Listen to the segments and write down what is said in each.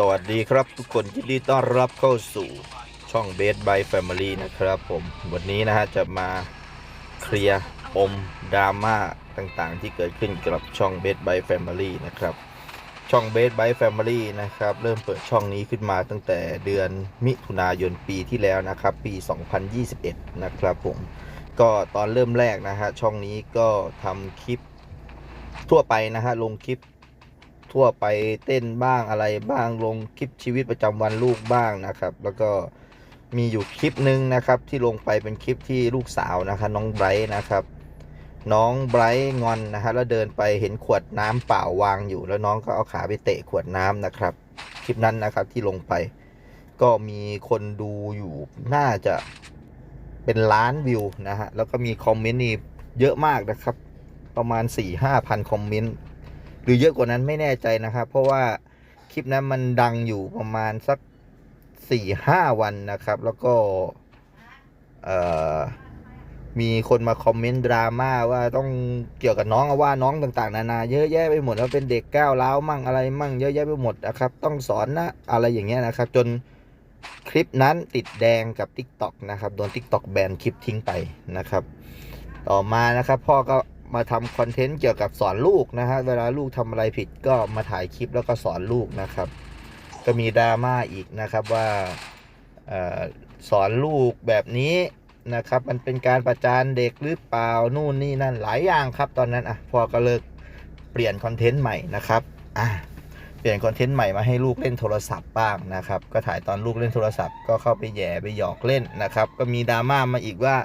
สวัสดีครับทุกคนยินดีต้อนรับเข้าสู่ช่องเบสบายแฟมิลี่นะครับผม วันนี้นะฮะจะมาเคลียร์ปมดราม่าต่างๆ ที่เกิดขึ้นกับช่องเบสบายแฟมิลี่นะครับ ช่องเบสบายแฟมิลี่นะครับ เริ่มเปิดช่องนี้ขึ้นมาตั้งแต่เดือนมิถุนายนปีที่แล้วนะครับ ปี 2021 นะครับผม ก็ตอนเริ่มแรกนะฮะช่องนี้ก็ทำคลิปทั่วไปนะฮะลงคลิป ทั่วไปเต้นบ้างอะไรบ้างลงคลิปชีวิตประจำวันลูกบ้างนะครับ แล้วก็มีอยู่คลิปหนึ่งนะครับ ที่ลงไปเป็นคลิปที่ลูกสาวนะคะน้องไบรท์นะครับ น้องไบรท์งอนนะฮะแล้วเดินไปเห็นขวดน้ำเปล่าวางอยู่ แล้วน้องก็เอาขาไปเตะขวดน้ำนะครับ คลิปนั้นนะครับที่ลงไป ก็มีคนดูอยู่น่าจะเป็นล้านวิวนะฮะแล้วก็มีคอมเมนต์นี่เยอะมากนะครับ ประมาณ4-5พันคอมเมนต์ หรือเยอะกว่านั้นไม่แน่ใจนะครับ เพราะว่าคลิปนั้นมันดังอยู่ประมาณสักสี่ห้าวันนะครับ แล้วก็มีคนมาคอมเมนต์ดราม่าว่าต้องเกี่ยวกับน้องว่าน้องต่างๆ นานาเยอะแยะไปหมดว่าเป็นเด็กก้าวร้าวมั่งอะไรมั่งเยอะแยะไปหมดนะครับ ต้องสอนนะอะไรอย่างเงี้ยนะครับ จนคลิปนั้นติดแดงกับ TikTok นะครับโดน TikTok แบนคลิปทิ้งไปนะครับ ต่อมานะครับ พ่อก็ มาทำคอนเทนต์เกี่ยวกับสอนลูกนะฮะเวลาลูกทำอะไรผิดก็มาถ่ายคลิปแล้วก็สอนลูกนะครับ ก็มีดราม่าอีกนะครับว่าออสอนลูกแบบนี้นะครับ มันเป็นการประจานเด็กหรือเปล่านู่นนี่นั่นหลายอย่างครับ ตอนนั้นอะพ่อก็เลิกเปลี่ยนคอนเทนต์ใหม่นะครับอะเปลี่ยนคอนเทนต์ใหม่มาให้ลูกเล่นโทรศัพท์บ้างนะครับ ก็ถ่ายตอนลูกเล่นโทรศัพท์ก็เข้าไปแย่ไปหยอกเล่นนะครับ ก็มีดราม่ามาอีกว่า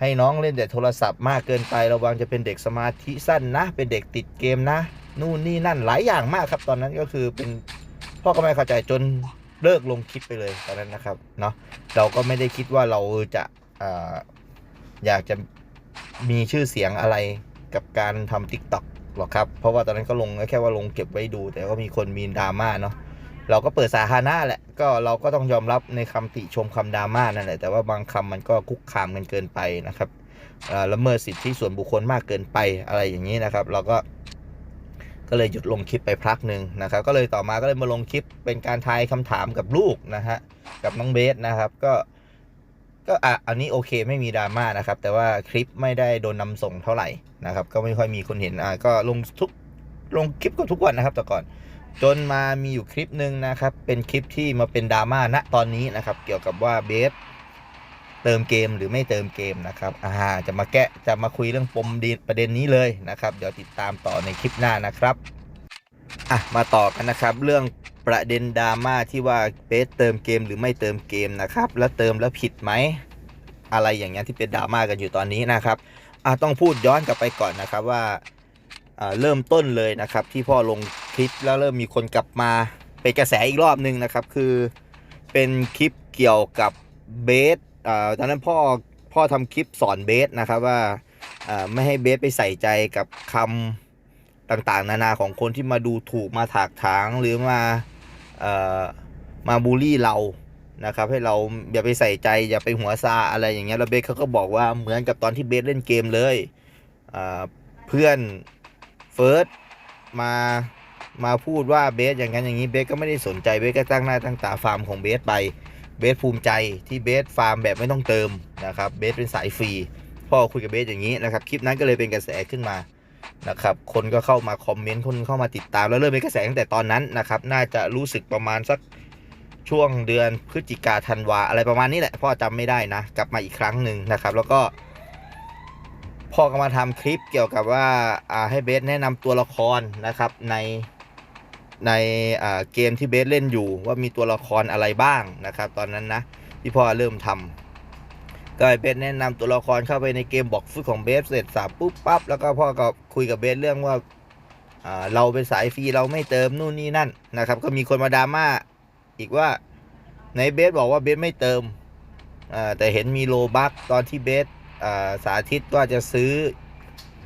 ให้น้องเล่นแต่โทรศัพท์มากเกินไประวังจะเป็นเด็กสมาธิสั้นนะ เป็นเด็กติดเกมนะ นู่นนี่นั่นหลายอย่างมากครับ ตอนนั้นก็คือเป็นพ่อก็ไม่เข้าใจจนเลิกลงคลิปไปเลยตอนนั้นนะครับเนาะเราก็ไม่ได้คิดว่าเราจะออยากจะมีชื่อเสียงอะไรกับการทำ Tik t o อกหรอกครับ เพราะว่าตอนนั้นก็ลงแค่ว่าลงเก็บไว้ดู แต่ก็มีคนมีดราม่าเนาะ เราก็เปิดสาธารณะแหละก็เราก็ต้องยอมรับในคำติชมคำดราม่านั่นแหละแต่ว่าบางคำมันก็คุกคามกันเกินไปนะครับละเมิดสิทธิส่วนบุคคลมากเกินไปอะไรอย่างนี้นะครับ เราก็ก็เลยหยุดลงคลิปไปพักหนึ่งนะครับ ก็เลยต่อมาก็เลยมาลงคลิปเป็นการทายคำถามกับลูกนะฮะกับน้องเบสนะครับ ก็ก็อะอันนี้โอเคไม่มีดราม่านะครับ แต่ว่าคลิปไม่ได้โดนนำส่งเท่าไหร่นะครับ ก็ไม่ค่อยมีคนเห็นอะก็ลงทุกลงคลิปก็ทุกวันนะครับแต่ก่อน จนมามีอยู่คลิปหนึ่งนะครับ เป็นคลิปที่มาเป็นดราม่าณตอนนี้นะครับ เกี่ยวกับว่าเบสเติมเกมหรือไม่เติมเกมนะครับอ่าจะมาแกะจะมาคุยเรื่องปมดีประเด็นนี้เลยนะครับ เดี๋ยวติดตามต่อในคลิปหน้านะครับอะมาต่อกันนะครับ เรื่องประเด็นดราม่าที่ว่าเบสเติมเกมหรือไม่เติมเกมนะครับ แล้วเติมแล้วผิดไหมอะไรอย่างเงี้ยที่เป็นดราม่ากันอยู่ตอนนี้นะครับอะต้องพูดย้อนกลับไปก่อนนะครับว่าอ่าเริ่มต้นเลยนะครับที่พ่อลง คลิปแล้วเริ่มมีคนกลับมาเป็นกระแสอีกรอบหนึ่งนะครับ คือเป็นคลิปเกี่ยวกับเบสอ่าตอนนั้นพ่อพ่อทำคลิปสอนเบสนะครับว่าไม่ให้เบสไปใส่ใจกับคำต่างๆ นานาของคนที่มาดูถูกมาถากถางหรือมาอ่อมาบูลลี่เรานะครับให้เราอย่าไปใส่ใจอย่าไปหัวซาอะไรอย่างเงี้ยแล้วเบสเขาก็บอกว่าเหมือนกับตอนที่เบสเล่นเกมเลยเพื่อนเฟิร์สมา มาพูดว่าเบสอย่างนั้นอย่างนี้เบสก็ไม่ได้สนใจเบสก็ตั้งหน้าตั้งตาฟาร์มของเบสไปเบสภูมิใจที่เบสฟาร์มแบบไม่ต้องเติมนะครับเบสเป็นสายฟรีพ่อคุยกับเบสอย่างนี้นะครับคลิปนั้นก็เลยเป็นกระแสขึ้นมานะครับคนก็เข้ามาคอมเมนต์คนเข้ามาติดตามแล้วเริ่มเป็นกระแสตั้งแต่ตอนนั้นนะครับน่าจะรู้สึกประมาณสักช่วงเดือนพฤศจิกาธันวาอะไรประมาณนี้แหละพ่อจำไม่ได้นะ กลับมาอีกครั้งหนึ่งนะครับ แล้วก็พ่อก็มาทำคลิปเกี่ยวกับว่าให้เบสแนะนำตัวละครนะครับใน ในเกมที่เบสเล่นอยู่ว่ามีตัวละครอะไรบ้างนะครับ ตอนนั้นนะที่พ่อเริ่มทำก็ให้เบสแนะนำตัวละครเข้าไปในเกมบอกฟุตของเบสเสร็จสับปุ๊บปั๊บแล้วก็พ่อก็คุยกับเบสเรื่องว่าเราเป็นสายฟรีเราไม่เติมนู่นนี่นั่นนะครับ ก็มีคนมาดราม่าอีกว่าในเบสบอกว่าเบสไม่เติมแต่เห็นมีโลบัคตอนที่เบสสาธิตว่าจะซื้อ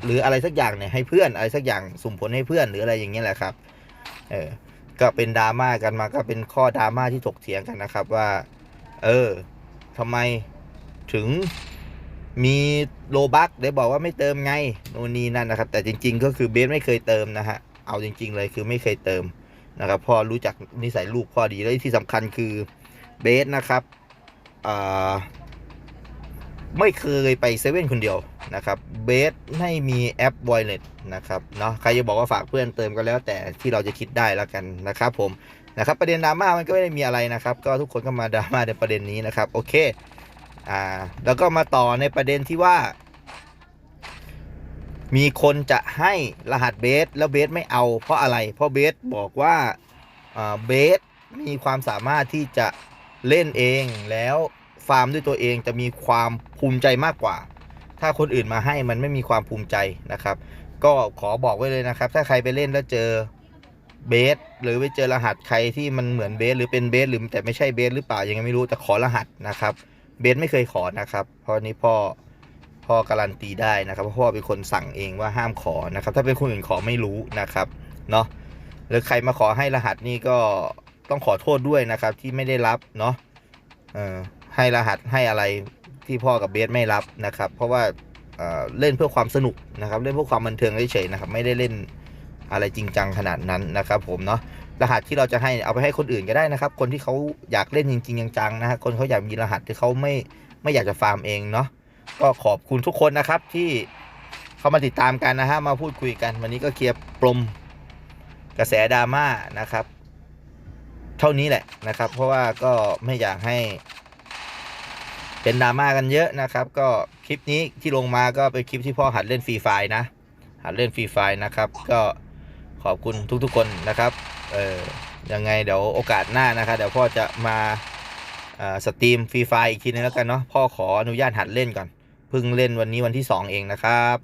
หรืออะไรสักอย่างเนี่ยให้เพื่อนอะไรสักอย่างสุ่มผลให้เพื่อนหรืออะไรอย่างเงี้ยแหละครับ เออก็เป็นดราม่ากันมาก็เป็นข้อดราม่าที่ถกเถียงกันนะครับว่า เออทำไมถึงมีโลบักได้บอกว่าไม่เติมไงนู่นนี่นั่นนะครับ แต่จริง ๆ ก็คือเบสไม่เคยเติมนะฮะเอาจริง ๆ เลยคือไม่เคยเติมนะครับพ่อรู้จักนิสัยลูกพ่อดีและที่สำคัญคือเบสนะครับอ่า ไม่เคยไปเซเว่นคนเดียวนะครับเบสไม่มีแอป w อยเล t นะครับเนาะใครจะบอกว่าฝากเพื่อนเติมก็แล้วแต่ที่เราจะคิดได้แล้วกันนะครับผมนะครับประเด็นดราม่ามันก็ไม่ได้มีอะไรนะครับ ก็ทุกคนก็มาดราม่าในประเด็นนี้นะครับโอเคอ่าแล้วก็มาต่อในประเด็นที่ว่า มีคนจะให้รหัสเบสแล้วเบสไม่เอาเพราะอะไร เพราะเบสบอกว่าอ่าเบสมีความสามารถที่จะเล่นเองแล้ว ฟาร์มด้วยตัวเองจะมีความภูมิใจมากกว่า ถ้าคนอื่นมาให้มันไม่มีความภูมิใจนะครับ ก็ขอบอกไว้เลยนะครับ ถ้าใครไปเล่นแล้วเจอเบสหรือไปเจอรหัสใครที่มันเหมือนเบสหรือเป็นเบสหรือแต่ไม่ใช่เบสหรือเปล่ายังไงไม่รู้แต่ขอรหัสนะครับเบสไม่เคยขอนะครับ เพราะนี่พ่อพ่อการันตีได้นะครับเพราะพ่อเป็นคนสั่งเองว่าห้ามขอนะครับ ถ้าเป็นคนอื่นขอไม่รู้นะครับเนาะหรือใครมาขอให้รหัสนี่ก็ต้องขอโทษด้วยนะครับที่ไม่ได้รับเนาะเออ ให้รหัสให้อะไรที่พ่อกับเบสไม่รับนะครับ เพราะว่าเเล่นเพื่อความสนุกนะครับ เล่นเพื่อความบันเทิงเฉยๆนะครับ ไม่ได้เล่นอะไรจริงจังขนาดนั้นนะครับ ผมเนาะรหัสที่เราจะให้เอาไปให้คนอื่นก็ได้นะครับ คนที่เขาอยากเล่นจริงๆจังๆนะฮะคนเขาอยากมีรหัสที่เขาไม่ไม่อยากจะฟาร์มเองเนาะก็ขอบคุณทุกคนนะครับที่เข้ามาติดตามกันนะฮะมาพูดคุยกัน วันนี้ก็เคลียร์ปรมกระแสดราม่านะครับ เท่านี้แหละนะครับ เพราะว่าก็ไม่อยากให้ เป็นดราม่ากันเยอะนะครับ ก็คลิปนี้ที่ลงมาก็เป็นคลิปที่พ่อหัดเล่นฟรีไฟนะ หัดเล่นฟรีไฟนะครับ ก็ขอบคุณทุกๆคนนะครับเออยังไงเดี๋ยวโอกาสหน้านะครับเดี๋ยวพ่อจะมาสตรีมฟรีไฟอีกทีนึงแล้วกันเนาะพ่อขออนุญาตหัดเล่นก่อนเพิ่งเล่นวันนี้วันที่ 2 เองนะครับ